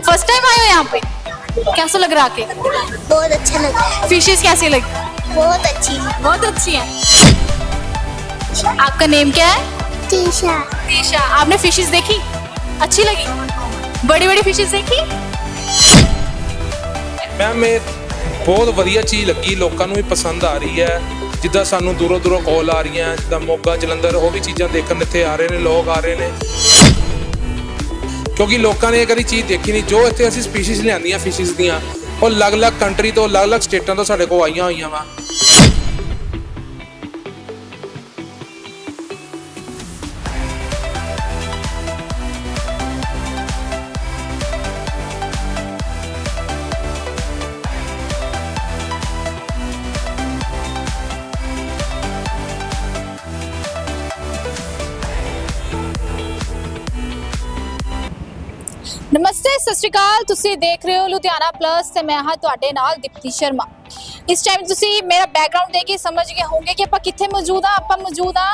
First time आए हो यहाँ पे कैसा लग रहा आके बहुत अच्छा लगा फिशेस कैसी लगी बहुत अच्छी बहुत अच्छी है आपका नेम क्या है तीशा तीशा आपने फिशेस देखी अच्छी लगी बड़ी बड़ी फिशेस देखी ਮੈਮ ਇਹ ਬਹੁਤ ਵਧੀਆ ਚੀਜ਼ ਲੱਗੀ ਲੋਕਾਂ ਨੂੰ ਵੀ ਪਸੰਦ ਆ ਰਹੀ ਹੈ ਜਿੱਦਾਂ ਸਾਨੂੰ ਦੂਰੋਂ ਦੂਰੋਂ ਕਾਲ ਆ ਰਹੀਆਂ ਜਿੱਦਾਂ ਮੋਗਾ ਜਲੰਧਰ ਉਹ ਵੀ ਚੀਜ਼ਾਂ ਦੇਖਣ ਇੱਥੇ ਆ ਰਹੇ ਨੇ ਲੋਕ ਆ ਰਹੇ ਨੇ ਕਿਉਂਕਿ ਲੋਕਾਂ ਨੇ ਇਹ ਕਦੀ ਚੀਜ਼ ਦੇਖੀ ਨਹੀਂ। ਜੋ ਇੱਥੇ ਅਸੀਂ ਸਪੀਸੀਜ਼ ਲਿਆਂਦੀਆਂ ਫਿਸ਼ਿਸ ਦੀਆਂ, ਉਹ ਅਲੱਗ-ਅਲੱਗ ਕੰਟਰੀ ਤੋਂ, ਅਲੱਗ-ਅਲੱਗ ਸਟੇਟਾਂ ਤੋਂ ਸਾਡੇ ਕੋਲ ਆਈਆਂ ਹੋਈਆਂ ਵਾ। ਸਤਿ ਸ਼੍ਰੀ ਅਕਾਲ। ਤੁਸੀਂ ਦੇਖ ਰਹੇ ਹੋ ਲੁਧਿਆਣਾ ਪਲੱਸ ਤੇ ਮੈਂ ਹਾਂ ਤੁਹਾਡੇ ਨਾਲ ਦੀਪਤੀ ਸ਼ਰਮਾ। ਇਸ ਟਾਈਮ ਤੁਸੀਂ ਮੇਰਾ ਬੈਕਗ੍ਰਾਉਂਡ ਦੇਖ ਕੇ ਸਮਝ ਗਏ ਹੋਵੋਗੇ ਕਿ ਆਪਾਂ ਕਿੱਥੇ ਮੌਜੂਦ ਆ ਆਪਾਂ ਮੌਜੂਦ ਆ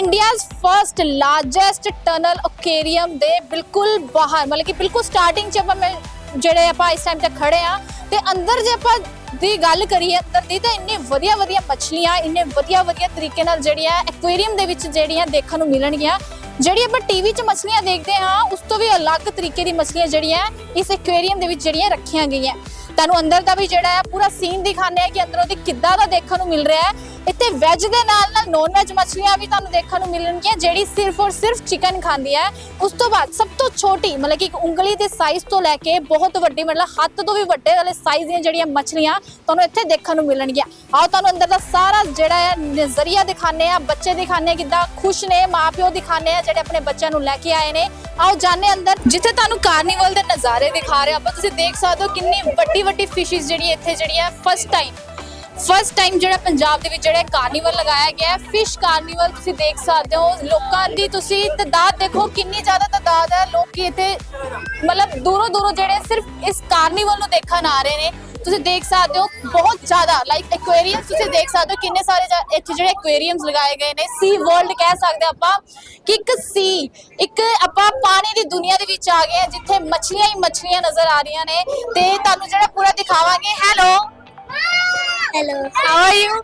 India's first largest tunnel aquarium ਦੇ ਬਿਲਕੁਲ ਬਾਹਰ। ਮਤਲਬ ਕਿ ਬਿਲਕੁਲ ਸਟਾਰਟਿੰਗ 'ਚ ਆਪਾਂ ਮੈਂ ਜਿਹੜੇ ਆਪਾਂ ਇਸ ਟਾਈਮ ਤੇ ਖੜੇ ਆ ਤੇ ਅੰਦਰ ਜੇ ਆਪਾਂ ਦੀ ਗੱਲ ਕਰੀਏ, ਅੰਦਰ ਦੀ ਤਾਂ ਇੰਨੇ ਵਧੀਆ ਵਧੀਆ ਮੱਛਲੀਆਂ, ਇੰਨੇ ਵਧੀਆ ਵਧੀਆ ਤਰੀਕੇ ਨਾਲ ਜਿਹੜੀਆਂ ਐਕੁਆਰੀਅਮ ਦੇ ਵਿੱਚ ਜਿਹੜੀਆਂ ਦੇਖਣ ਨੂੰ ਮਿਲਣਗੀਆਂ। ਜਿਹੜੀ ਆਪਾਂ ਟੀਵੀ 'ਚ ਮੱਛਲੀਆਂ ਦੇਖਦੇ ਹਾਂ, ਉਸ ਤੋਂ ਵੀ ਅਲੱਗ ਤਰੀਕੇ ਦੀ ਮੱਛਲੀਆਂ ਜਿਹੜੀਆਂ ਇਸ ਐਕੁਆਰੀਅਮ ਦੇ ਵਿੱਚ ਜਿਹੜੀਆਂ ਰੱਖੀਆਂ ਗਈਆਂ। ਤੁਹਾਨੂੰ ਅੰਦਰ ਦਾ ਵੀ ਜਿਹੜਾ ਹੈ, ਪੂਰਾ ਸੀਨ ਦਿਖਾਣੇ ਆ ਕਿ ਅੰਦਰੋਂ ਦੀ ਕਿੱਦਾਂ ਦਾ ਦੇਖਣ ਨੂੰ ਮਿਲ ਰਿਹਾ ਹੈ। ਇੱਥੇ ਵੈਜ ਦੇ ਨਾਲ ਨਾਲ ਨੌਨ ਵੈਜ ਮੱਛਲੀਆਂ ਵੀ ਤੁਹਾਨੂੰ ਦੇਖਣ ਨੂੰ ਮਿਲਣਗੀਆਂ, ਜਿਹੜੀ ਸਿਰਫ ਔਰ ਸਿਰਫ ਚਿਕਨ ਖਾਂਦੀ ਹੈ। ਉਸ ਤੋਂ ਬਾਅਦ ਸਭ ਤੋਂ ਛੋਟੀ, ਮਤਲਬ ਕਿ ਇੱਕ ਉਂਗਲੀ ਦੇ ਸਾਈਜ਼ ਤੋਂ ਲੈ ਕੇ ਬਹੁਤ ਵੱਡੀ, ਮਤਲਬ ਹੱਥ ਤੋਂ ਵੀ ਵੱਡੇ ਵਾਲੇ ਸਾਈਜ਼ ਦੀਆਂ ਜਿਹੜੀਆਂ ਮੱਛਲੀਆਂ ਤੁਹਾਨੂੰ ਇੱਥੇ ਦੇਖਣ ਨੂੰ ਮਿਲਣਗੀਆਂ। ਆਓ ਤੁਹਾਨੂੰ ਅੰਦਰ ਦਾ ਸਾਰਾ ਜਿਹੜਾ ਹੈ ਨਜ਼ਰੀਆ ਦਿਖਾਣੇ ਆ ਬੱਚੇ ਦਿਖਾਣੇ ਕਿੱਦਾਂ ਖੁਸ਼ ਨੇ, ਮਾਪਿਓ ਦਿਖਾਣੇ ਆ ਜਿਹੜੇ ਆਪਣੇ ਬੱਚਿਆਂ ਨੂੰ ਲੈ ਕੇ ਆਏ ਨੇ। ਆਓ ਜਾਣੇ ਅੰਦਰ, ਜਿੱਥੇ ਤੁਹਾਨੂੰ ਕਾਰਨੀਵਲ ਦੇ ਨਜ਼ਾਰੇ ਦਿਖਾ ਰਹੇ ਆਪਾਂ ਤੁਸੀਂ ਦੇਖ ਸਕਦੇ ਹੋ ਕਿੰਨੀ ਵੱਡੀ ਵੱਡੀ ਫਿਸ਼ਿਸ ਜਿਹੜੀ ਇੱਥੇ ਜਿਹੜੀਆਂ ਫਸਟ ਟਾਈਮ ਫਸਟ ਟਾਈਮ ਜਿਹੜਾ ਪੰਜਾਬ ਦੇ ਵਿੱਚ ਜਿਹੜਾ ਕਾਰਨੀਵਲ ਲਗਾਇਆ ਗਿਆ ਹੈ ਫਿਸ਼ ਕਾਰਨੀਵਲ ਤੁਸੀਂ ਦੇਖ ਸਕਦੇ ਹੋ। ਲੋਕਾਂ ਦੀ ਤੁਸੀਂ ਤਦਾਦ ਦੇਖੋ, ਕਿੰਨੀ ਜ਼ਿਆਦਾ ਤਦਾਦ ਹੈ। ਲੋਕੀ ਇੱਥੇ ਮਤਲਬ ਦੂਰੋਂ ਦੂਰੋਂ ਜਿਹੜੇ ਸਿਰਫ ਇਸ ਕਾਰਨੀਵਲ ਨੂੰ ਦੇਖਣ ਆ ਰਹੇ ਨੇ। ਤੁਸੀਂ ਦੇਖ ਸਕਦੇ ਹੋ, ਬਹੁਤ ਜ਼ਿਆਦਾ ਲਾਈਕ ਐਕੁਆਰੀਅਮਸ ਤੁਸੀਂ ਦੇਖ ਸਕਦੇ ਹੋ, ਕਿੰਨੇ ਸਾਰੇ ਇੱਥੇ ਜਿਹੜੇ ਐਕੁਆਰੀਅਮਸ ਲਗਾਏ ਗਏ ਨੇ। ਸੀ ਵਰਲਡ ਕਹਿ ਸਕਦੇ ਆਪਾਂ ਕਿ ਇੱਕ ਸੀ ਇੱਕ ਆਪਾਂ ਪਾਣੀ ਦੀ ਦੁਨੀਆ ਦੇ ਵਿੱਚ ਆ ਗਏ ਹਾਂ, ਜਿੱਥੇ ਮੱਛਲੀਆਂ ਹੀ ਮੱਛਲੀਆਂ ਨਜ਼ਰ ਆ ਰਹੀਆਂ ਨੇ। ਤੇ ਤੁਹਾਨੂੰ ਜਿਹੜਾ ਪੂਰਾ ਦਿਖਾਵਾਂਗੇ hello hello how are you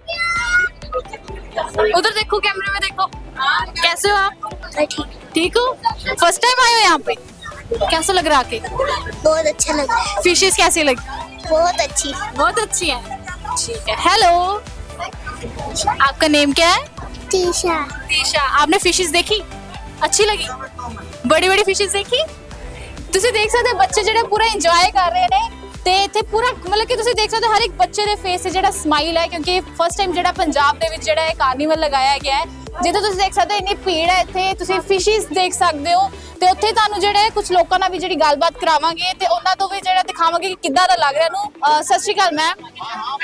उधर देखो कैमरे में देखो कैसे हो आप हाँ, ठीक ठीक हो फर्स्ट टाइम आए हो यहाँ पे कैसा लग रहा आके बहुत अच्छा लगा फिशेस कैसी लगी बहुत अच्छी बहुत अच्छी है ठीक है हेलो आपका नेम क्या है तीशा तीशा आपने फिशेस देखी अच्छी लगी बड़ी बड़ी फिशेस देखी ਤੁਸੀਂ ਦੇਖ ਸਕਦੇ ਹੋ ਬੱਚੇ ਜਿਹੜੇ ਪੂਰਾ ਇੰਜੋਏ ਕਰ ਰਹੇ ਨੇ ਤੇ ਇੱਥੇ ਪੂਰਾ ਮਤਲਬ ਕਿ ਤੁਸੀਂ ਦੇਖ ਸਕਦੇ ਹੋ ਹਰ ਇੱਕ ਬੱਚੇ ਦੇ ਫੇਸ ਤੇ ਜਿਹੜਾ ਸਮਾਈਲ ਹੈ ਕਿਉਂਕਿ ਫਸਟ ਟਾਈਮ ਜਿਹੜਾ ਪੰਜਾਬ ਦੇ ਵਿੱਚ ਜਿਹੜਾ ਇਹ ਕਾਰਨੀਵਲ ਲਗਾਇਆ ਗਿਆ ਹੈ ਜਿੱਥੇ ਤੁਸੀਂ ਦੇਖ ਸਕਦੇ ਹੋ ਇੰਨੀ ਭੀੜ ਹੈ ਇੱਥੇ ਤੁਸੀਂ ਫਿਸ਼ਿਸ ਦੇਖ ਸਕਦੇ ਹੋ ਤੇ ਉੱਥੇ ਤੁਹਾਨੂੰ ਜਿਹੜੇ ਕੁਝ ਲੋਕਾਂ ਨਾਲ ਵੀ ਜਿਹੜੀ ਗੱਲਬਾਤ ਕਰਾਵਾਂਗੇ ਤੇ ਉਹਨਾਂ ਤੋਂ ਵੀ ਜਿਹੜਾ ਦਿਖਾਵਾਂਗੇ ਕਿ ਕਿੱਦਾਂ ਦਾ ਲੱਗ ਰਿਹਾ। ਨੂੰ ਸਤਿ ਸ਼੍ਰੀ ਅਕਾਲ ਮੈਮ ਹਾਊ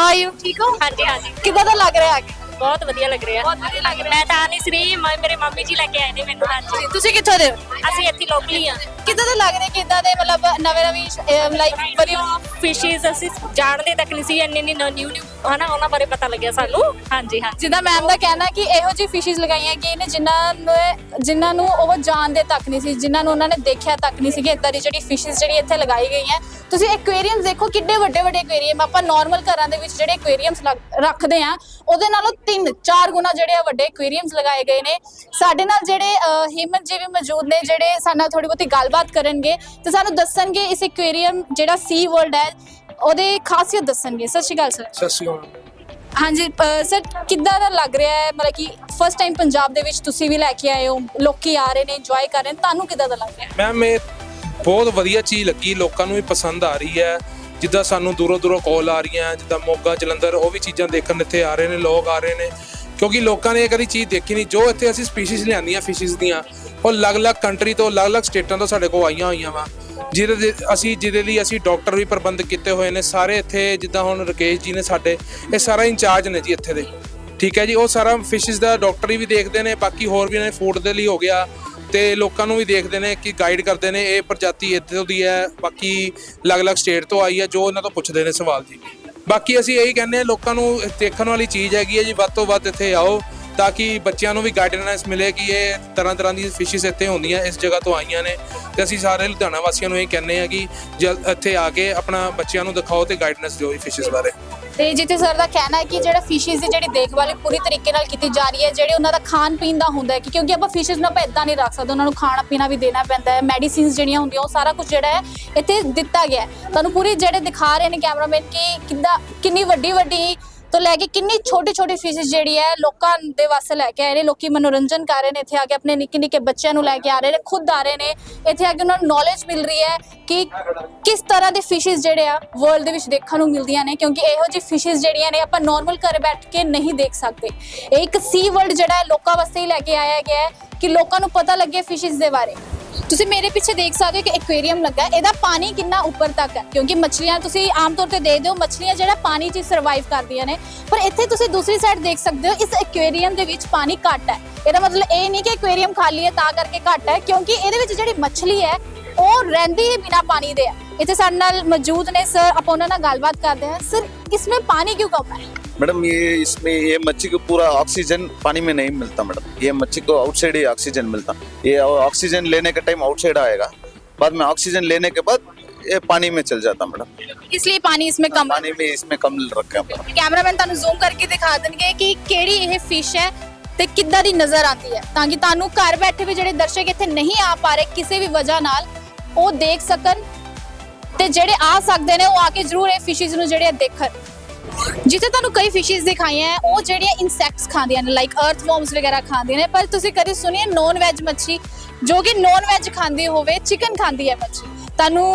ਆਰ ਯੂ ਠੀਕ ਹੋ? ਹਾਂਜੀ ਹਾਂਜੀ। ਕਿੱਦਾਂ ਦਾ ਲੱਗ ਰਿਹਾ ਹੈ? ਬਹੁਤ ਵਧੀਆ ਲੱਗ ਰਿਹਾ। ਬਹੁਤ ਵਧੀਆ ਲੱਗ ਰਿਹਾ। ਮੈਂ ਤਾਂ ਨਹੀਂ ਸਰੀ ਮੇਰੇ ਮੰਮੀ ਜੀ ਲੈ ਕੇ ਆਏ ਨੇ ਮੈਨੂੰ ਹਾਂਜੀ। ਤੁਸੀਂ ਕਿੱਥੋਂ ਦੇ ਹੋ? ਅਸੀਂ ਇੱਥੇ ਲੋਕਲੀ ਆ ਕਿੱਦਾਂ ਦੇ ਲੱਗ ਰਹੇ ਕਿੱਦਾਂ ਦੇ ਮਤਲਬ ਨਵੇਂ ਨਵੀਂ ਲਾਈਕ ਵਧੀਆ ਫਿਸ਼ਿਸ ਅਸੀਂ ਜਾਣਦੇ ਤੱਕ ਨਹੀਂ ਸੀ ਇੰਨੇ ਨਹੀਂ ਨਿਊ ਨਿਊ ਹਨਾ ਉਹਨਾਂ ਬਾਰੇ ਪਤਾ ਲੱਗਿਆ ਸਾਨੂੰ। ਹਾਂਜੀ ਹਾਂਜੀ। ਜਿੱਦਾਂ ਮੈਮ ਦਾ ਕਹਿਣਾ ਕਿ ਇਹੋ ਜਿਹੀ ਫਿਸ਼ਿਸ ਲਗਾਈਆਂ ਗਈਆਂ ਨੇ ਜਿਨ੍ਹਾਂ ਨੂੰ ਜਿਨ੍ਹਾਂ ਨੂੰ ਉਹ ਜਾਣਦੇ ਤੱਕ ਨਹੀਂ ਸੀ ਜਿਨ੍ਹਾਂ ਨੂੰ ਉਹਨਾਂ ਨੇ ਦੇਖਿਆ ਤੱਕ ਨਹੀਂ ਸੀ ਕਿ ਇਦਾਂ ਦੀ ਜਿਹੜੀ ਫਿਸ਼ਿਸ ਜਿਹੜੀ ਇੱਥੇ ਲਗਾਈ ਗਈਆਂ ਤੁਸੀਂ ਐਕੁਆਰੀਅਮਸ ਦੇਖੋ ਕਿੱਡੇ ਵੱਡੇ ਵੱਡੇ ਐਕੁਆਰੀਅਮ ਆਪਾਂ ਨਾਰਮਲ ਘਰਾਂ ਦੇ ਵਿੱਚ ਜਿਹੜੇ ਐਕੁਆਰੀਅਮਸ ਰੱਖਦੇ ਆ ਉਹਦੇ ਨਾਲੋਂ ਤਿੰਨ ਚਾਰ ਗੁਣਾ ਜਿਹੜੇ ਆ ਵੱਡੇ ਐਕੁਆਰੀਅਮਸ ਲਗਾਏ ਗਏ ਨੇ। ਸਾਡੇ ਨਾਲ ਜਿਹੜੇ ਹਿੰਮਤ ਜੀ ਵੀ ਮੌਜੂਦ ਨੇ ਜਿਹੜੇ ਸਾਡੇ ਨਾਲ ਥੋੜੀ ਬਹੁਤੀ ਗੱਲਬਾਤ ਕਰਨਗੇ ਤੇ ਸਾਨੂੰ ਦੱਸਣਗੇ ਇਸ ਐਕੁਆਰੀਅਮ ਜਿਹੜਾ ਸੀ ਵਰਲਡ ਹੈ ਉਹਦੇ ਖਾਸੀਅਤ ਦੱਸਣਗੇ। ਸਤਿ ਸ਼੍ਰੀ ਅਕਾਲ ਸਰ। ਸਤਿ ਸ਼੍ਰੀ ਅਕਾਲ। ਹਾਂਜੀ ਸਰ ਕਿੱਦਾਂ ਦਾ ਲੱਗ ਰਿਹਾ ਹੈ? ਮਤਲਬ ਕਿ ਫਸਟ ਟਾਈਮ ਪੰਜਾਬ ਦੇ ਵਿੱਚ ਤੁਸੀਂ ਵੀ ਲੈ ਕੇ ਆਏ ਹੋ ਲੋਕੀ ਆ ਰਹੇ ਨੇ ਇੰਜੋਏ ਕਰ ਰਹੇ ਨੇ ਤੁਹਾਨੂੰ ਕਿੱਦਾਂ ਦਾ ਲੱਗ ਰਿਹਾ ਮੈਮ ਇਹ ਬਹੁਤ ਵਧੀਆ ਚੀਜ਼ ਲੱਗੀ ਲੋਕਾਂ ਨੂੰ ਵੀ ਪਸੰਦ ਆ ਰਹੀ ਹੈ। ਜਿੱਦਾਂ ਸਾਨੂੰ ਦੂਰੋਂ ਦੂਰੋਂ ਕਾਲ ਆ ਰਹੀਆਂ, ਜਿੱਦਾਂ ਮੋਗਾ, ਜਲੰਧਰ, ਉਹ ਵੀ ਚੀਜ਼ਾਂ ਦੇਖਣ ਇੱਥੇ ਆ ਰਹੇ ਨੇ, ਲੋਕ ਆ ਰਹੇ ਨੇ। ਕਿਉਂਕਿ ਲੋਕਾਂ ਨੇ ਇਹ ਕਦੀ ਚੀਜ਼ ਦੇਖੀ ਨਹੀਂ। ਜੋ ਇੱਥੇ ਅਸੀਂ ਸਪੀਸੀਜ਼ ਲਿਆਂਦੀਆਂ ਫਿਸ਼ਿਸ ਦੀਆਂ, ਉਹ ਅਲੱਗ-ਅਲੱਗ ਕੰਟਰੀ ਤੋਂ, ਅਲੱਗ-ਅਲੱਗ ਸਟੇਟਾਂ ਤੋਂ ਸਾਡੇ ਕੋਲ ਆਈਆਂ ਹੋਈਆਂ ਵਾ। ਜਿਹਦੇ ਦੇ, ਅਸੀਂ, ਜਿਹਦੇ ਲਈ ਅਸੀਂ ਡਾਕਟਰ ਵੀ ਪ੍ਰਬੰਧ ਕੀਤੇ ਹੋਏ ਨੇ। ਸਾਰੇ ਇੱਥੇ ਜਿੱਦਾਂ ਹੁਣ ਰਕੇਸ਼ ਜੀ ਨੇ ਸਾਡੇ, ਇਹ ਸਾਰਾ ਇੰਚਾਰਜ ਨੇ ਜੀ ਇੱਥੇ ਦੇ। ਠੀਕ ਹੈ ਜੀ, ਉਹ ਸਾਰਾ ਫਿਸ਼ਿਸ ਦਾ ਡਾਕਟਰ ਵੀ ਦੇਖਦੇ ਨੇ, ਬਾਕੀ ਹੋਰ ਵੀ ਨੇ ਫੂਡ ਦੇ ਲਈ ਹੋ ਗਿਆ। ਤੇ ਲੋਕਾਂ ਨੂੰ ਵੀ ਦੇਖਦੇ ਨੇ ਕਿ ਗਾਈਡ ਕਰਦੇ ਨੇ ਇਹ ਪ੍ਰਜਾਤੀ ਇੱਥੋਂ ਦੀ ਹੈ, ਬਾਕੀ ਅਲੱਗ-ਅਲੱਗ ਸਟੇਟ ਤੋਂ ਆਈ ਹੈ, ਜੋ ਇਹਨਾਂ ਤੋਂ ਪੁੱਛਦੇ ਨੇ ਸਵਾਲ ਜੀ। ਬਾਕੀ ਅਸੀਂ ਇਹੀ ਕਹਿੰਦੇ ਆ ਲੋਕਾਂ ਨੂੰ ਦੇਖਣ ਵਾਲੀ ਚੀਜ਼ ਹੈਗੀ ਹੈ ਜੀ, ਵੱਧ ਤੋਂ ਵੱਧ ਇੱਥੇ ਆਓ ਤਾਂ ਕਿ ਬੱਚਿਆਂ ਨੂੰ ਵੀ ਗਾਈਡਨੈਂਸ ਮਿਲੇ ਕਿ ਇਹ ਤਰ੍ਹਾਂ ਤਰ੍ਹਾਂ ਦੀ ਫਿਸ਼ਿਸ ਇੱਥੇ ਹੁੰਦੀਆਂ, ਇਸ ਜਗ੍ਹਾ ਤੋਂ ਆਈਆਂ ਨੇ। ਤੇ ਅਸੀਂ ਸਾਰੇ ਲੁਧਿਆਣਾ ਵਾਸੀਆਂ ਨੂੰ ਇਹ ਕਹਿੰਦੇ ਆ ਕਿ ਜਲ ਇੱਥੇ ਆ ਕੇ ਆਪਣਾ ਬੱਚਿਆਂ ਨੂੰ ਦਿਖਾਓ ਤੇ ਗਾਈਡਨੈਂਸ ਦਿਓ ਫਿਸ਼ਿਸ ਬਾਰੇ। ਤੇ ਜਿੱਥੇ ਸਰ ਦਾ ਕਹਿਣਾ ਹੈ ਕਿ ਜਿਹੜਾ ਫਿਸ਼ਿਸ ਦੀ ਜਿਹੜੀ ਦੇਖਭਾਲ ਪੂਰੀ ਤਰੀਕੇ ਨਾਲ ਕੀਤੀ ਜਾ ਰਹੀ ਹੈ, ਜਿਹੜੇ ਉਹਨਾਂ ਦਾ ਖਾਣ ਪੀਣ ਦਾ ਹੁੰਦਾ ਹੈ ਕਿ ਕਿਉਂਕਿ ਆਪਾਂ ਫਿਸ਼ਿਸ ਨੂੰ ਆਪਾਂ ਇਦਾਂ ਨਹੀਂ ਰੱਖ ਸਕਦੇ, ਉਹਨਾਂ ਨੂੰ ਖਾਣਾ ਪੀਣਾ ਵੀ ਦੇਣਾ ਪੈਂਦਾ ਹੈ ਮੈਡੀਸਿਨਸ ਜਿਹੜੀਆਂ ਹੁੰਦੀਆਂ ਉਹ ਸਾਰਾ ਕੁਝ ਜਿਹੜਾ ਹੈ ਇੱਥੇ ਦਿੱਤਾ ਗਿਆ ਹੈ। ਤੁਹਾਨੂੰ ਪੂਰੀ ਜਿਹੜੇ ਦਿਖਾ ਰਹੇ ਨੇ ਕੈਮਰਾਮੈਨ ਕਿ ਕਿੰਦਾ ਕਿੰਨੀ ਵੱਡੀ ਵੱਡੀ ਤੋਂ ਲੈ ਕੇ ਕਿੰਨੀ ਛੋਟੀ ਛੋਟੀ ਫਿਸ਼ਿਸ ਜਿਹੜੀ ਹੈ ਲੋਕਾਂ ਦੇ ਵਾਸਤੇ ਲੈ ਕੇ ਆਏ ਨੇ, ਲੋਕੀ ਮਨੋਰੰਜਨ ਕਰ ਰਹੇ ਨੇ, ਇੱਥੇ ਆ ਕੇ ਆਪਣੇ ਨਿੱਕੇ ਨਿੱਕੇ ਬੱਚਿਆਂ ਨੂੰ ਲੈ ਕੇ ਆ ਰਹੇ ਨੇ, ਖੁਦ ਆ ਰਹੇ ਨੇ, ਇੱਥੇ ਆ ਕੇ ਉਹਨਾਂ ਨੂੰ ਨੌਲੇਜ ਮਿਲ ਰਹੀ ਹੈ ਕਿ ਕਿਸ ਤਰ੍ਹਾਂ ਦੇ ਫਿਸ਼ਿਸ ਜਿਹੜੇ ਆ ਵਰਲਡ ਦੇ ਵਿੱਚ ਦੇਖਣ ਨੂੰ ਮਿਲਦੀਆਂ ਨੇ, ਕਿਉਂਕਿ ਇਹੋ ਜਿਹੀ ਫਿਸ਼ਿਸ ਜਿਹੜੀਆਂ ਨੇ ਆਪਾਂ ਨਾਰਮਲ ਘਰ ਬੈਠ ਕੇ ਨਹੀਂ ਦੇਖ ਸਕਦੇ। ਇਹ ਇੱਕ ਸੀ ਵਰਲਡ ਜਿਹੜਾ ਹੈ, ਲੋਕਾਂ ਵਾਸਤੇ ਹੀ ਲੈ ਕੇ ਆਇਆ ਗਿਆ ਹੈ ਕਿ ਲੋਕਾਂ ਨੂੰ ਪਤਾ ਲੱਗੇ ਫਿਸ਼ਿਸ ਦੇ ਬਾਰੇ। ਤੁਸੀਂ ਮੇਰੇ ਪਿੱਛੇ ਦੇਖ ਸਕਦੇ ਹੋ ਕਿ ਐਕੁਆਰੀਅਮ ਲੱਗਾ ਹੈ। ਇਹਦਾ ਪਾਣੀ ਕਿੰਨਾ ਉੱਪਰ ਤੱਕ ਹੈ, ਕਿਉਂਕਿ ਮੱਛਲੀਆਂ ਤੁਸੀਂ ਆਮ ਤੌਰ ਤੇ ਦੇਖਦੇ ਹੋ ਮੱਛਲੀਆਂ ਜਿਹੜਾ ਪਾਣੀ 'ਚ ਸਰਵਾਈਵ ਕਰਦੀਆਂ ਨੇ। ਪਰ ਇੱਥੇ ਤੁਸੀਂ ਦੂਸਰੀ ਸਾਈਡ ਦੇਖ ਸਕਦੇ ਹੋ, ਇਸ ਐਕੁਆਰੀਅਮ ਦੇ ਵਿੱਚ ਪਾਣੀ ਘੱਟ ਹੈ। ਇਹਦਾ ਮਤਲਬ ਇਹ ਨਹੀਂ ਕਿ ਐਕੁਆਰੀਅਮ ਖਾਲੀ ਹੈ, ਤਾਂ ਕਰਕੇ ਘੱਟ ਹੈ, ਕਿਉਂਕਿ ਇਹਦੇ ਵਿੱਚ ਜਿਹੜੀ ਮੱਛਲੀ ਹੈ ਉਹ ਰਹਿੰਦੀ ਹੀ ਬਿਨਾ ਪਾਣੀ ਦੇ ਹੈ ਇੱਥੇ ਸਾਡੇ ਨਾਲ ਮੌਜੂਦ ਨੇ ਸਰ ਆਪਾਂ ਉਹਨਾਂ ਨਾਲ ਗੱਲਬਾਤ ਕਰਦੇ ਹਾਂ ਸਰ इसमें पानी क्यों कम है मैडम ये इसमें ये मच्छी को पूरा ऑक्सीजन पानी में नहीं मिलता मैडम ये मच्छी को आउटसाइड ही ऑक्सीजन मिलता ये ऑक्सीजन लेने के टाइम आउटसाइड आएगा बाद में ऑक्सीजन लेने के बाद ये पानी में चल जाता मैडम इसलिए पानी इसमें कम है पानी में इसमें कम रखे हैं मैडम ਕੈਮਰਾਮੈਨ ਤੁਹਾਨੂੰ ਜ਼ੂਮ ਕਰਕੇ ਦਿਖਾ ਦੇਣਗੇ ਕਿ ਕਿਹੜੀ ਇਹ ਫਿਸ਼ ਹੈ ਤੇ ਕਿੱਦਾਂ ਦੀ ਨਜ਼ਰ ਆਉਂਦੀ ਹੈ ਤਾਂ ਕਿ ਤੁਹਾਨੂੰ ਘਰ ਬੈਠੇ ਵੀ ਜਿਹੜੇ ਦਰਸ਼ਕ ਇੱਥੇ ਨਹੀਂ ਆ ਪਾ ਰਹੇ ਕਿਸੇ ਵੀ ਵਜ੍ਹਾ ਨਾਲ ਉਹ ਦੇਖ ਸਕਣ ਤੇ ਜਿਹੜੇ ਆ ਸਕਦੇ ਨੇ ਉਹ ਆ ਕੇ ਜ਼ਰੂਰ ਇਹ ਫਿਸ਼ਿਸ ਨੂੰ ਜਿਹੜੇ ਦੇਖਣ। ਜਿੱਥੇ ਤੁਹਾਨੂੰ ਕਈ ਫਿਸ਼ਿਸ ਦਿਖਾਈਆਂ ਉਹ ਜਿਹੜੀਆਂ ਇਨਸੈਕਟਸ ਖਾਂਦੀਆਂ ਨੇ ਲਾਈਕ ਅਰਥਵਰਮਸ ਵਗੈਰਾ ਖਾਂਦੀਆਂ ਨੇ, ਪਰ ਤੁਸੀਂ ਕਦੇ ਸੁਣੀਏ ਨੌਨ ਵੈਜ ਮੱਛੀ ਜੋ ਕਿ ਨੌਨ ਵੈਜ ਖਾਂਦੀ ਹੋਵੇ ਚਿਕਨ ਖਾਂਦੀ ਹੈ ਮੱਛੀ ਤੁਹਾਨੂੰ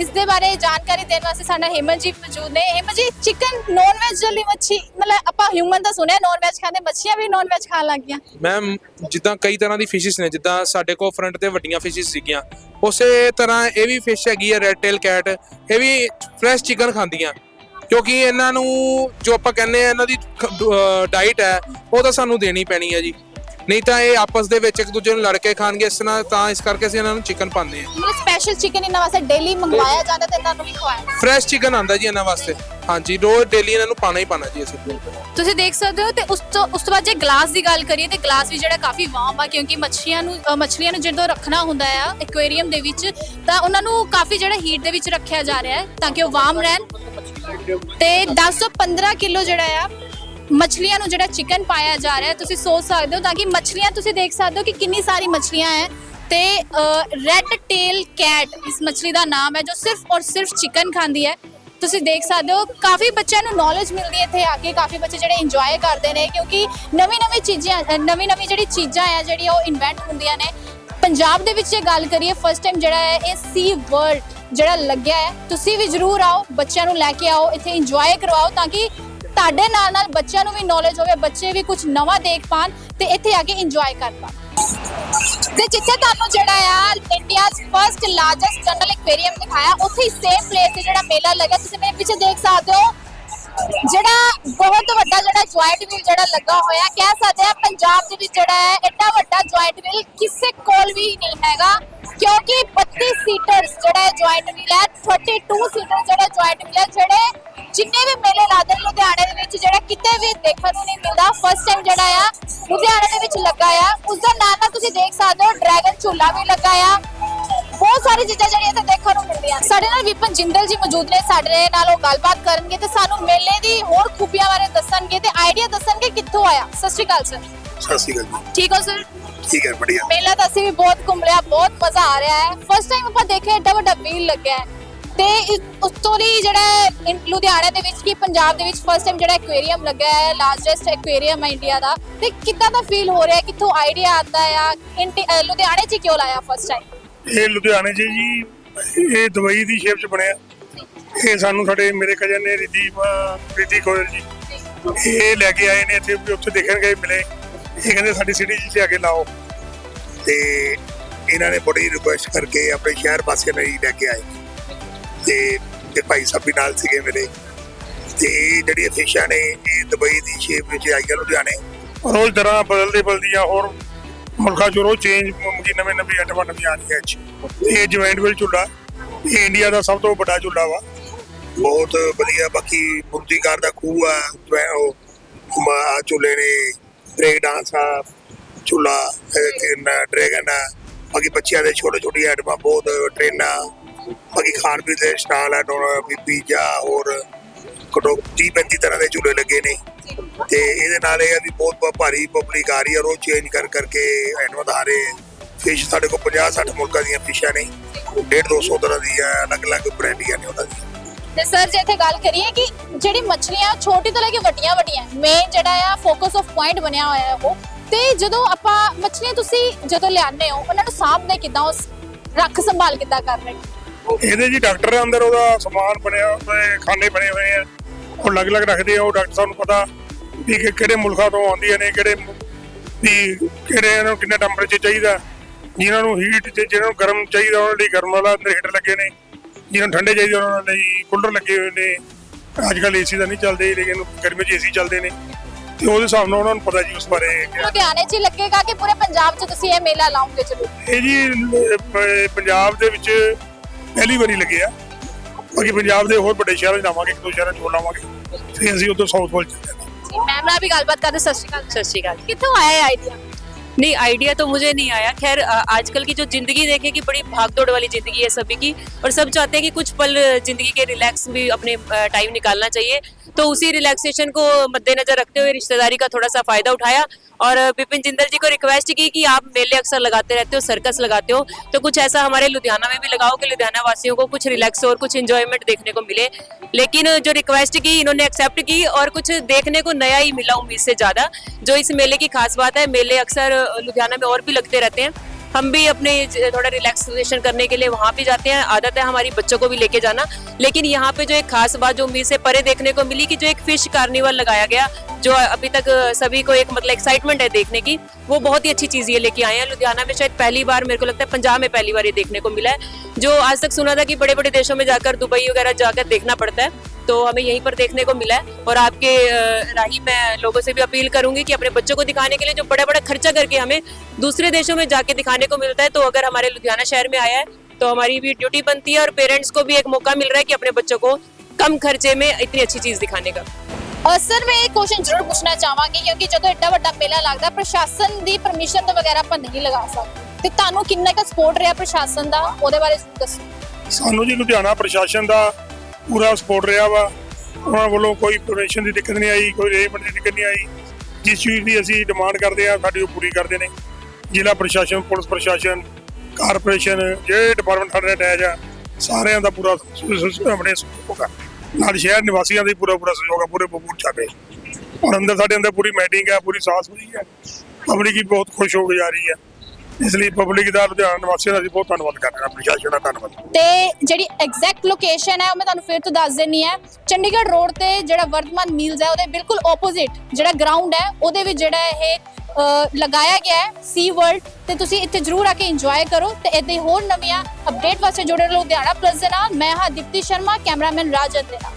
ਇਸ ਦੇ ਬਾਰੇ ਜਾਣਕਾਰੀ ਦੇਣ ਵਾਸਤੇ ਸਾਡਾ ਹੇਮਨ ਜੀ ਮੌਜੂਦ ਨੇ। ਹੇਮਨ ਜੀ ਚਿਕਨ ਨੌਨ ਵੈਜ ਵਾਲੀ ਮੱਛੀ, ਮਤਲਬ ਆਪਾਂ ਹਿਊਮਨ ਤਾਂ ਸੁਣਿਆ ਨੌਨ ਵੈਜ ਖਾਂਦੇ ਮੱਛੀਆਂ ਵੀ ਨੌਨ ਵੈਜ ਖਾਣ ਲੱਗ ਗਈਆਂ। ਮੈਮ ਜਿੱਦਾਂ ਕਈ ਤਰ੍ਹਾਂ ਦੀ ਫਿਸ਼ਿਸ ਨੇ, ਜਿੱਦਾਂ ਸਾਡੇ ਕੋਲ ਫਰੰਟ ਤੇ ਵੱਡੀਆਂ ਫਿਸ਼ਿਸ ਸੀਗੀਆਂ। ਉਸੇ ਤਰ੍ਹਾਂ ਇਹ ਵੀ ਫਿਸ਼ ਹੈਗੀ ਹੈ ਰੈਡ ਟੇਲ ਕੈਟ ਇਹ ਵੀ ਫਰੈਸ਼ ਚਿਕਨ ਖਾਂਦੀਆਂ। ਕਿਉਂਕਿ ਇਹਨਾਂ ਨੂੰ ਜੋ ਆਪਾਂ ਕਹਿੰਦੇ ਆ, ਇਹਨਾਂ ਦੀ ਡਾਈਟ ਹੈ, ਉਹ ਤਾਂ ਸਾਨੂੰ ਦੇਣੀ ਪੈਣੀ ਹੈ ਜੀ। ਨਹੀਂ ਤਾਂ ਇਹ ਆਪਸ ਦੇ ਵਿੱਚ ਇੱਕ ਦੂਜੇ ਨੂੰ ਲੜ ਕੇ ਖਾਣਗੇ ਇਸ ਤਰ੍ਹਾਂ ਤਾਂ ਇਸ ਕਰਕੇ ਅਸੀਂ ਇਹਨਾਂ ਨੂੰ ਚਿਕਨ ਪਾਉਂਦੇ ਹਾਂ। ਮਤਲਬ ਸਪੈਸ਼ਲ ਚਿਕਨ ਇਹਨਾਂ ਵਾਸਤੇ ਡੇਲੀ ਮੰਗਵਾਇਆ ਜਾਂਦਾ ਤੇ ਇਹਨਾਂ ਨੂੰ ਵੀ ਖਵਾਇਆ ਫਰੈਸ਼ ਚਿਕਨ ਆਂਦਾ ਜੀ ਇਹਨਾਂ ਵਾਸਤੇ। ਹਾਂਜੀ ਰੋਜ਼ ਡੇਲੀ ਇਹਨਾਂ ਨੂੰ ਪਾਣਾ ਹੀ ਪਾਣਾ ਜੀ ਅਸੀਂ। ਤੁਸੀਂ ਦੇਖ ਸਕਦੇ ਹੋ ਤੇ ਉਸ ਤੋਂ ਉਸ ਤੋਂ ਬਾਅਦ ਜੇ ਗਲਾਸ ਦੀ ਗੱਲ ਕਰੀਏ ਤੇ ਗਲਾਸ ਵੀ ਜਿਹੜਾ ਕਾਫੀ ਵਾਰਮ ਆ ਕਿਉਂਕਿ ਮੱਛੀਆਂ ਨੂੰ ਅ, ਮੱਛਲੀਆਂ ਨੂੰ ਜਦੋਂ ਰੱਖਣਾ ਹੁੰਦਾ ਆ ਐਕੁਆਰੀਅਮ ਦੇ ਵਿੱਚ ਤਾਂ ਉਹਨਾਂ ਨੂੰ ਕਾਫੀ ਜਿਹੜਾ ਹੀਟ ਦੇ ਵਿੱਚ ਰੱਖਿਆ ਜਾ ਰਿਹਾ ਹੈ ਤਾਂ ਕਿ ਉਹ ਵਾਰਮ ਰਹਿਣ। ਤੇ 10 ਤੋਂ 15 ਕਿਲੋ ਜਿਹੜਾ ਆ ਮੱਛਲੀਆਂ ਨੂੰ ਜਿਹੜਾ ਚਿਕਨ ਪਾਇਆ ਜਾ ਰਿਹਾ ਹੈ, ਤੁਸੀਂ ਸੋਚ ਸਕਦੇ ਹੋ ਤਾਂ ਕਿ ਮੱਛਲੀਆਂ ਤੁਸੀਂ ਦੇਖ ਸਕਦੇ ਹੋ ਕਿ ਕਿੰਨੀ ਸਾਰੀ ਮੱਛਲੀਆਂ ਹੈ ਤੇ ਰੈੱਡ ਟੇਲ ਕੈਟ ਇਸ ਮੱਛਲੀ ਦਾ ਨਾਮ ਹੈ ਜੋ ਸਿਰਫ ਔਰ ਸਿਰਫ ਚਿਕਨ ਖਾਂਦੀ ਹੈ। ਤੁਸੀਂ ਦੇਖ ਸਕਦੇ ਹੋ, ਕਾਫੀ ਬੱਚਿਆਂ ਨੂੰ ਨੌਲੇਜ ਮਿਲਦੀ ਹੈ ਇੱਥੇ ਆ ਕੇ, ਕਾਫੀ ਬੱਚੇ ਜਿਹੜੇ ਇੰਜੋਏ ਕਰਦੇ ਨੇ ਕਿਉਂਕਿ ਨਵੀਂ ਨਵੀਂ ਚੀਜ਼ਾਂ ਨਵੀਂ ਨਵੀਂ ਜਿਹੜੀ ਚੀਜ਼ਾਂ ਆ ਜਿਹੜੀਆਂ ਉਹ ਇਨਵੈਂਟ ਹੁੰਦੀਆਂ ਨੇ। ਪੰਜਾਬ ਦੇ ਵਿੱਚ ਜੇ ਗੱਲ ਕਰੀਏ ਫਸਟ ਟਾਈਮ ਜਿਹੜਾ ਹੈ ਇਹ ਸੀ ਵਰਲਡ ਜਿਹੜਾ ਲੱਗਿਆ ਹੈ, ਤੁਸੀਂ ਵੀ ਜਰੂਰ ਆਓ, ਬੱਚਿਆਂ ਨੂੰ ਲੈ ਕੇ ਆਓ, ਇੱਥੇ ਇੰਜੋਏ ਕਰਵਾਓ ਤਾਂ ਕਿ ਤੁਹਾਡੇ ਨਾਲ ਨਾਲ ਬੱਚਿਆਂ ਨੂੰ ਵੀ ਨੌਲੇਜ ਹੋਵੇ, ਬੱਚੇ ਵੀ ਕੁਝ ਨਵਾਂ ਦੇਖ ਪਾਣ ਤੇ ਇੱਥੇ ਆ ਕੇ ਇੰਜੋਏ ਕਰ ਪਾਣ। ਤੇ ਜਿੱਥੇ ਤੁਹਾਨੂੰ ਜਿਹੜਾ ਆ India's first largest general aquarium ਦਿਖਾਇਆ, ਉੱਥੇ ਹੀ ਸੇਮ ਪਲੇਸ ਤੇ ਜਿਹੜਾ ਮੇਲਾ ਲੱਗਾ ਤੁਸੀਂ ਮੇਰੇ ਪਿੱਛੇ ਦੇਖ ਸਕਦੇ ਹੋ। ਜਿਹੜਾ ਬਹੁਤ ਵੱਡਾ ਜਿਹੜਾ ਜੁਆਇੰਟ ਵੀਲ ਜਿਹੜਾ ਲੱਗਾ ਹੋਇਆ, ਕਹਿ ਸਕਦੇ ਆ ਪੰਜਾਬ ਦੇ ਵਿੱਚ ਜਿਹੜਾ ਹੈ ਐਡਾ ਵੱਡਾ ਜੁਆਇੰਟ ਵੀਲ ਕਿਸੇ ਕੋਲ ਵੀ ਨਹੀਂ ਹੈਗਾ, ਕਿਉਂਕਿ 32 ਸੀਟਰਸ ਜਿਹੜਾ ਜੁਆਇੰਟ ਵੀਲ ਹੈ 32 ਸੀਟਰ ਜਿਹੜਾ ਜੁਆਇੰਟ ਵੀਲ ਹੈ, ਜਿਹੜੇ ਜਿੰਨੇ ਵੀ ਮੇਲੇ ਲੱਗਦੇ ਲੁਧਿਆਣੇ ਦੇ ਵਿੱਚ, ਜਿਹੜਾ ਕਿਤੇ ਵੀ ਦੇਖਣ ਨੂੰ ਨਹੀਂ ਮਿਲਦਾ ਫਸਟ ਟਾਈਮ ਜਿਹੜਾ ਆ, ਲੁਧਿਆਣੇ ਦੇ ਵਿੱਚ ਲੱਗਾ ਆ ਉਸ ਦੇ ਨਾਲ ਨਾਲ ਤੁਸੀਂ ਦੇਖ ਸਕਦੇ ਹੋ, ਡਰੈਗਨ ਝੂਲਾ ਵੀ ਲੱਗਾ ਆ ਬਹੁਤ ਸਾਰੀ ਚੀਜ਼ਾਂ ਜਿਹੜੀਆਂ ਇੱਥੇ ਦੇਖਣ ਨੂੰ ਮਿਲਦੀਆਂ ਸਾਡੇ ਨਾਲ ਵਿਪਨ ਜਿੰਦਲ ਜੀ ਮੌਜੂਦ ਨੇ ਸਾਡੇ ਨਾਲ ਉਹ ਗੱਲਬਾਤ ਕਰਨਗੇ ਤੇ ਸਾਨੂੰ ਮੇਲੇ ਦੀ ਹੋਰ ਖੂਬੀਆਂ ਬਾਰੇ ਦੱਸਣਗੇ ਤੇ ਆਈਡੀਆ ਦੱਸਣਗੇ ਕਿੱਥੋਂ ਆਇਆ। ਸਤਿ ਸ਼੍ਰੀ ਅਕਾਲ ਸਰ। ਸਤਿ ਸ਼੍ਰੀ ਅਕਾਲ ਜੀ। ਠੀਕ ਹੋ ਸਰ? ਠੀਕ ਹੈ ਬੜੀਆ ਮੇਲਾ ਤਾਂ ਅਸੀਂ ਵੀ ਬਹੁਤ ਘੁੰਮ ਲਿਆ ਬਹੁਤ ਮਜ਼ਾ ਆ ਰਿਹਾ ਹੈ। ਫਸਟ ਟਾਈਮ ਆਪਾਂ ਦੇਖਿਆ ਏਡਾ ਵੱਡਾ ਵੀਲ ਲੱਗਿਆ ਹੈ। ਤੇ ਇਸ- ਉਸ ਤੋਂ ਹੀ ਜਿਹੜਾ ਲੁਧਿਆਣੇ ਦੇ ਵਿੱਚ ਕੀ ਪੰਜਾਬ ਦੇ ਵਿੱਚ ਫਸਟ ਟਾਈਮ ਜਿਹੜਾ ਐਕੁਆਰੀਅਮ ਲੱਗਾ ਹੈ ਲਾਰਜੈਸਟ ਐਕੁਆਰੀਅਮ ਹੈ ਇੰਡੀਆ ਦਾ। ਤੇ ਕਿੱਦਾਂ ਦਾ ਫੀਲ ਹੋ ਰਿਹਾ ਕਿੱਥੋਂ ਆਈਡੀਆ ਆਉਂਦਾ ਆ? ਲੁਧਿਆਣੇ 'ਚ ਕਿਉਂ ਲਾਇਆ ਫਸਟ ਟਾਈਮ ਇਹ ਲੁਧਿਆਣੇ 'ਚ ਜੀ ਇਹ ਦੁਬਈ ਦੀ ਸ਼ੇਪ 'ਚ ਬਣਿਆ। ਇਹ ਸਾਨੂੰ ਸਾਡੇ ਮੇਰੇ ਕਜ਼ਨ ਨੇ ਰਿਧੀ ਅਹ, ਰਿਧੀ ਗੋਇਲ ਜੀ ਇਹ ਲੈ ਕੇ ਆਏ ਨੇ ਇੱਥੇ ਵੀ ਉੱਥੇ ਦੇਖਣ ਗਏ ਮਿਲੇ। ਇਹ ਕਹਿੰਦੇ ਸਾਡੀ ਸਿਟੀ 'ਚ ਲਿਆ ਕੇ ਲਾਓ। ਤੇ ਇਹਨਾਂ ਨੇ ਬੜੀ ਰਿਕੁਐਸਟ ਕਰਕੇ ਆਪਣੇ ਸ਼ਹਿਰ ਪਾਸੇ ਨਹੀਂ ਲੈ ਕੇ ਆਏ। ਤੇ ਤੇ ਭਾਈ ਸਾਹਿਬ ਵੀ ਨਾਲ ਸੀਗੇ ਮੇਰੇ। ਤੇ ਜਿਹੜੀ ਜਿਹੜੀਆਂ ਫਿਸ਼ਾਂ ਨੇ ਇਹ ਦੁਬਈ ਦੀ ਸ਼ੇਪ ਵਿੱਚ ਆਈਆਂ ਲੁਧਿਆਣੇ। ਰੋਜ਼ ਤਰ੍ਹਾਂ ਬਦਲਦੇ ਬਦਲਦੀਆਂ ਹੋਰ ਮੁਲਕਾਂ ਚੋਂ ਰੋਜ਼ ਚੇਂਜ ਮੁਕੀ ਨਵੇਂ ਨਵੇਂ ਆਈਟਮਾਂ ਨਵੀਆਂ ਆਉਂਦੀਆਂ ਚ ਇਹ ਜੁਆਇੰਟ ਵਿਲ ਇਹ ਇੰਡੀਆ ਦਾ ਸਭ ਤੋਂ ਵੱਡਾ ਝੂਲਾ ਵਾ। ਬਹੁਤ ਵਧੀਆ, ਬਾਕੀ ਮੂਰਤੀਕਾਰ ਦਾ ਖੂਹ ਆ ਉਹ ਆ ਝੂਲੇ ਨੇ ਬ੍ਰੇਕ ਡਾਂਸ ਆ, ਝੂਲਾ ਡਰੈਗਨ ਆ ਬਾਕੀ ਬੱਚਿਆਂ ਦੇ ਛੋਟੇ ਛੋਟੇ ਆਈਟਮਾਂ ਬਹੁਤ ਟ੍ਰੇਨਾਂ ਬਾਕੀ ਖਾਣ ਪੀਣ ਦੇ ਸਟਾਲ ਆ, ਡੋਨਾ ਪੀਜ਼ਾ ਹੋਰ ਘੱਟੋ 30 35 ਤਰ੍ਹਾਂ ਦੇ ਝੂਲੇ ਲੱਗੇ ਨੇ। ਤੇ ਇਹਦੇ ਨਾਲ ਇਹ ਆ ਵੀ ਬਹੁਤ ਭਾਰੀ ਪਬਲਿਕ ਆ ਰਹੀ ਆ ਰੋਜ਼ ਚੇਂਜ ਕਰ ਕਰਕੇ ਦਾ ਆ ਰਹੇ। ਫਿਸ਼ ਸਾਡੇ ਕੋਲ 50 60 ਮੁਲਕਾਂ ਦੀਆਂ ਫਿਸ਼ਾਂ ਨੇ 150 200 ਤਰ੍ਹਾਂ ਦੀਆਂ ਅਲੱਗ-ਅਲੱਗ ਬ੍ਰਾਂਡੀਆਂ ਨੇ ਉਹਨਾਂ ਦੀਆਂ। ਤੇ ਸਰ ਜੇ ਇੱਥੇ ਗੱਲ ਕਰੀਏ ਕਿ ਜਿਹੜੀ ਮੱਛਲੀਆਂ ਛੋਟੀ ਤੋਂ ਲੈ ਕੇ ਵੱਡੀਆਂ ਵੱਡੀਆਂ ਮੇਨ ਜਿਹੜਾ ਆ ਫੋਕਸ ਆਫ ਪੁਆਇੰਟ ਬਣਿਆ ਹੋਇਆ ਹੈ ਉਹ ਤੇ ਜਦੋਂ ਆਪਾਂ ਮੱਛਲੀਆਂ ਤੁਸੀਂ ਜਦੋਂ ਲਿਆਉਂਦੇ ਹੋ ਉਹਨਾਂ ਨੂੰ ਸਾਂਭਦੇ ਕਿਦਾਂ ਉਸ ਰੱਖ ਸੰਭਾਲ ਕਿੱਦਾਂ ਕਰ ਰਹੇ ਹੋ? ਇਹਦੇ ਜੀ ਡਾਕਟਰ ਅੰਦਰ ਉਹਦਾ ਸਮਾਨ ਬਣਿਆ ਹੋਇਆ ਖਾਨੇ ਬਣੇ ਹੋਏ ਆ। ਉਹ ਅਲੱਗ-ਅਲੱਗ ਰੱਖਦੇ ਆ ਉਹ ਡਾਕਟਰ ਸਾਹਿਬ ਨੂੰ ਪਤਾ ਵੀ ਕਿ ਕਿਹੜੇ ਮੁਲਕਾਂ ਤੋਂ ਆਉਂਦੀਆਂ ਨੇ ਕਿਹੜੇ ਵੀ ਕਿਹੜੇ ਇਹਨਾਂ ਨੂੰ ਕਿੰਨਾ ਟੈਂਪਰੇਚਰ ਚਾਹੀਦਾ ਜਿਨ੍ਹਾਂ ਨੂੰ ਹੀਟ ਤੇ ਜਿਹਨਾਂ ਨੂੰ ਗਰਮ ਚਾਹੀਦਾ ਉਹਨਾਂ ਲਈ ਗਰਮ ਵਾਲਾ ਅੰਦਰ ਹੀਟਰ ਲੱਗੇ ਨੇ ਜਿਹਨਾਂ ਨੂੰ ਠੰਡੇ ਚਾਹੀਦੇ ਉਹਨਾਂ ਲਈ ਕੂਲਰ ਲੱਗੇ ਹੋਏ ਨੇ। ਅੱਜ ਕੱਲ ਏਸੀ ਤਾਂ ਨਹੀਂ ਚੱਲਦੇ ਲੇਕਿਨ ਗਰਮੀ 'ਚ ਏਸੀ ਚੱਲਦੇ ਨੇ। ਤੇ ਉਹਦੇ ਹਿਸਾਬ ਨਾਲ ਉਹਨਾਂ ਨੂੰ ਪਤਾ ਜੀ ਉਸ ਬਾਰੇ ਲੁਧਿਆਣੇ 'ਚ ਲੱਗੇਗਾ ਕਿ ਪੂਰੇ ਪੰਜਾਬ 'ਚ ਤੁਸੀਂ ਇਹ ਮੇਲਾ ਲਾਉਂਗੇ ਚਲੋ ਇਹ ਜੀ ਪੰਜਾਬ ਦੇ ਵਿੱਚ ਪਹਿਲੀ ਵਾਰੀ ਲੱਗੇ ਆ ਬਾਕੀ ਪੰਜਾਬ ਦੇ ਹੋਰ ਵੱਡੇ ਸ਼ਹਿਰਾਂ 'ਚ ਲਾਵਾਂਗੇ ਇੱਕ ਦੋ ਸ਼ਹਿਰਾਂ 'ਚ ਹੋਰ ਫਿਰ ਅਸੀਂ ਉੱਧਰ ਸਾਊਥ ਵੱਲ ਚੱਲਾਂਗੇ ਮੈਮ ਨਾਲ ਵੀ ਗੱਲਬਾਤ ਕਰਦੇ ਸਤਿ ਸ਼੍ਰੀ ਕਿੱਥੋਂ ਆਇਆ ਇਹ ਆਈਡੀਆ? नहीं आइडिया तो मुझे नहीं आया। खैर आजकल की जो ज़िंदगी देखे कि बड़ी भागदौड़ वाली ज़िंदगी है सभी की, और सब चाहते हैं कि कुछ पल ज़िंदगी के रिलैक्स भी अपने टाइम निकालना चाहिए। तो उसी रिलैक्सेशन को मद्देनजर रखते हुए रिश्तेदारी का थोड़ा सा फ़ायदा उठाया, और विपिन जिंदल जी को रिक्वेस्ट की कि आप मेले अक्सर लगाते रहते हो सर्कस लगाते हो तो कुछ ऐसा हमारे लुधियाना में भी लगाओ कि लुधियाना वासियों को कुछ रिलैक्स और कुछ इंजॉयमेंट देखने को मिले। लेकिन जो रिक्वेस्ट की इन्होंने एक्सेप्ट की और कुछ देखने को नया ही मिला उम्मीद से ज्यादा जो इस मेले की खास बात है मेले अक्सर लुधियाना में और भी लगते रहते हैं हम भी अपने थोड़ा रिलैक्सेशन करने के लिए वहाँ भी जाते हैं। आदत है हमारी बच्चों को भी लेके जाना। लेकिन यहाँ पे जो एक खास बात जो उम्मीद से परे देखने को मिली कि जो एक फ़िश कार्निवल लगाया गया, जो अभी तक सभी को एक मतलब एक्साइटमेंट है देखने की, वो बहुत ही अच्छी चीज़ ये लेके आए हैं। लुधियाना में शायद पहली बार मेरे को लगता है पंजाब में पहली बार ये देखने को मिला है। जो आज तक सुना था कि बड़े बड़े देशों में जाकर, दुबई वगैरह जाकर देखना पड़ता है। तो हमें यहीं पर देखने को मिला है और आपके अ, राही मैं लोगों से भी अपील करूंगी कि अपने बच्चों को दिखाने के लिए जो बड़ा बड़ा खर्चा करके हमें दूसरे देशों में जाके दिखाने को मिलता है तो अगर हमारे लुधियाना शहर में आया है तो हमारी भी ड्यूटी बनती है और पेरेंट्स को भी एक मौका मिल रहा है कि अपने बच्चों को कम खर्चे में इतनी अच्छी चीज दिखाने का ਔਰ ਸਰ ਮੈਂ ਇਹ ਕੁਐਸਚਨ ਜ਼ਰੂਰ ਪੁੱਛਣਾ ਚਾਹਾਂਗੀ ਕਿਉਂਕਿ ਜਦੋਂ ਐਡਾ ਵੱਡਾ ਮੇਲਾ ਲੱਗਦਾ ਪ੍ਰਸ਼ਾਸਨ ਦੀ ਪਰਮਿਸ਼ਨ ਤੋਂ ਵਗੈਰਾ ਆਪਾਂ ਨਹੀਂ ਲਗਾ ਸਕਦੇ ਤੇ ਤੁਹਾਨੂੰ ਕਿੰਨਾ ਕੁ ਸਪੋਰਟ ਰਿਹਾ ਪ੍ਰਸ਼ਾਸਨ ਦਾ ਉਹਦੇ ਬਾਰੇ ਜ਼ਰੂਰ ਦੱਸੋ ਸਾਨੂੰ ਜੀ ਲੁਧਿਆਣਾ ਪ੍ਰਸ਼ਾਸਨ ਦਾ ਪੂਰਾ ਸਪੋਰਟ ਰਿਹਾ ਵਾ। ਉਹਨਾਂ ਵੱਲੋਂ ਕੋਈ ਪਰਮਿਸ਼ਨ ਦੀ ਦਿੱਕਤ ਨਹੀਂ ਆਈ, ਕੋਈ ਰੇਮੈਂਟ ਦੀ ਦਿੱਕਤ ਨਹੀਂ ਆਈ। ਜਿਸ ਚੀਜ਼ ਦੀ ਅਸੀਂ ਡਿਮਾਂਡ ਕਰਦੇ ਆ ਸਾਡੀ ਉਹ ਪੂਰੀ ਕਰਦੇ ਨੇ। ਜ਼ਿਲ੍ਹਾ ਪ੍ਰਸ਼ਾਸਨ, ਪੁਲਿਸ ਪ੍ਰਸ਼ਾਸਨ ਕਾਰਪੋਰੇਸ਼ਨ ਜਿਹੜੇ ਡਿਪਾਰਟਮੈਂਟ ਸਾਡੇ ਅਟੈਚ ਆ, ਸਾਰਿਆਂ ਦਾ ਪੂਰਾ ਆਪਣੇ ਸਹਿਯੋਗ ਆ। ਨਾਲ ਸ਼ਹਿਰ ਨਿਵਾਸੀਆਂ ਦਾ ਵੀ ਪੂਰਾ ਪੂਰਾ ਸਹਿਯੋਗ ਆ, ਪੂਰੇ ਬਬੂਰ ਚਾਵੇ ਔਰ ਅੰਦਰ ਸਾਡੇ ਅੰਦਰ ਪੂਰੀ ਮੈਟਿੰਗ ਹੈ ਪੂਰੀ ਸਾਫ਼ ਹੋਈ ਹੈ ਪਬਲਿਕ ਵੀ ਬਹੁਤ ਖੁਸ਼ ਹੋ ਕੇ ਜਾ ਰਹੀ ਹੈ ਇਸ ਲਈ ਪਬਲਿਕ ਦਾ ਲੁਧਿਆਣਾ ਨਿਵਾਸੀਆਂ ਦਾ ਅਸੀਂ ਬਹੁਤ ਧੰਨਵਾਦ ਕਰਦੇ ਹਾਂ, ਪ੍ਰਸ਼ਾਸਨ ਦਾ ਧੰਨਵਾਦ। ਤੇ ਜਿਹੜੀ ਐਗਜ਼ੈਕਟ ਲੋਕੇਸ਼ਨ ਹੈ, ਉਹ ਮੈਂ ਤੁਹਾਨੂੰ ਫਿਰ ਤੋਂ ਦੱਸ ਦਿੰਨੀ ਹੈ। ਚੰਡੀਗੜ੍ਹ ਰੋਡ ਤੇ ਜਿਹੜਾ ਵਰਤਮਾਨ ਮੀਲਸ ਹੈ, ਉਹਦੇ ਬਿਲਕੁਲ ਆਪੋਜ਼ਿਟ ਜਿਹੜਾ ਗਰਾਊਂਡ ਹੈ, ਉਹਦੇ ਵਿੱਚ ਜਿਹੜਾ ਇਹ ਲਗਾਇਆ ਗਿਆ ਹੈ ਸੀ ਵਰਲਡ ਤੇ ਤੁਸੀਂ ਇੱਥੇ ਜਰੂਰ ਆ ਕੇ ਇੰਜੋਏ ਕਰੋ ਤੇ ਇਦਾਂ ਹੀ ਹੋਰ ਨਵੀਆਂ ਅਪਡੇਟ ਵਾਸਤੇ ਜੁੜੇ ਰਹੋ ਲੁਧਿਆਣਾ ਪਲੱਸ ਦੇ ਨਾਲ। ਮੈਂ ਹਾਂ ਦੀਪਤੀ ਸ਼ਰਮਾ ਕੈਮਰਾਮੈਨ ਰਾਜਨ ਦੇ ਨਾਲ